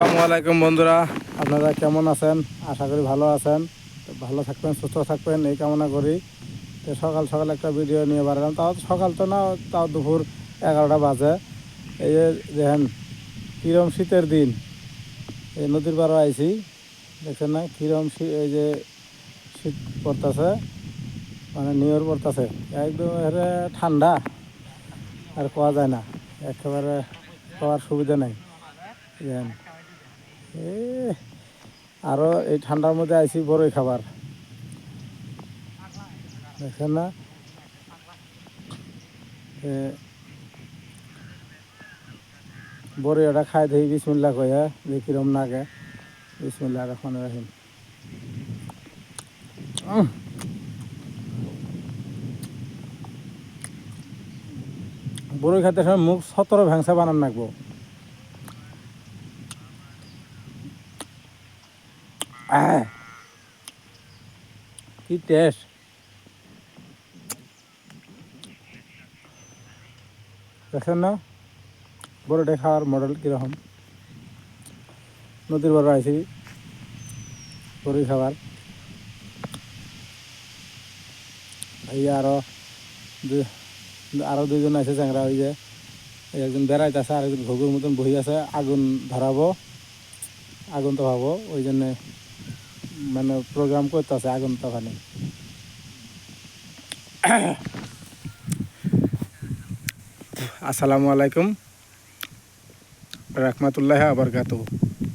আসসালামু আলাইকুম বন্ধুরা। আপনারা কেমন আছেন? আশা করি ভালো আছেন। ভালো থাকবেন, সুস্থ থাকবেন, এই কামনা করি। তো সকাল সকাল একটা ভিডিও নিয়ে বাড়ালাম। তাও সকাল তো না, তাও দুপুর এগারোটা বাজে। এই যে দেখেন, কিরম শীতের দিন। এই নদীর পাড়ে আইছি। দেখছেন না, কিরম এই যে শীত পড়তেছে। মানে নিয়র পড়তেছে। একদম ঠান্ডা। আর পাওয়া যায় না। একেবারে খাওয়ার সুবিধা নেই। দেখেন। এ আরও এই ঠান্ডার মধ্যে আইসি বড়ই খাবার। দেখছেন না? এ, বড়ই ওটা খাই দিই বিসমিল্লা কয়ে যে কিরম নাগে বিসমিল্লা রহমান রাহিম। বড়ই খাতে সময় মুখ সতেরো ভ্যাংসা বানান নাকবো কি টেস্ট দেখেন না বড়টা খাওয়ার মডেল কীরকম? নদীর বড় আইছি বড়ি খাবার। এই আরও দুই আরও দুইজন আছে চ্যাংরা, ওই যে একজন বেড়াইতেছে আর একজন ভোগের মতন বহি আছে, আগুন ধরাবো, আগুন তো ভাবো ওই জন্যে মানে প্রোগ্রাম করতে আছে আগুন তখনই আসসালামু আলাইকুম। রহমতুল্লাহ আবরকাতু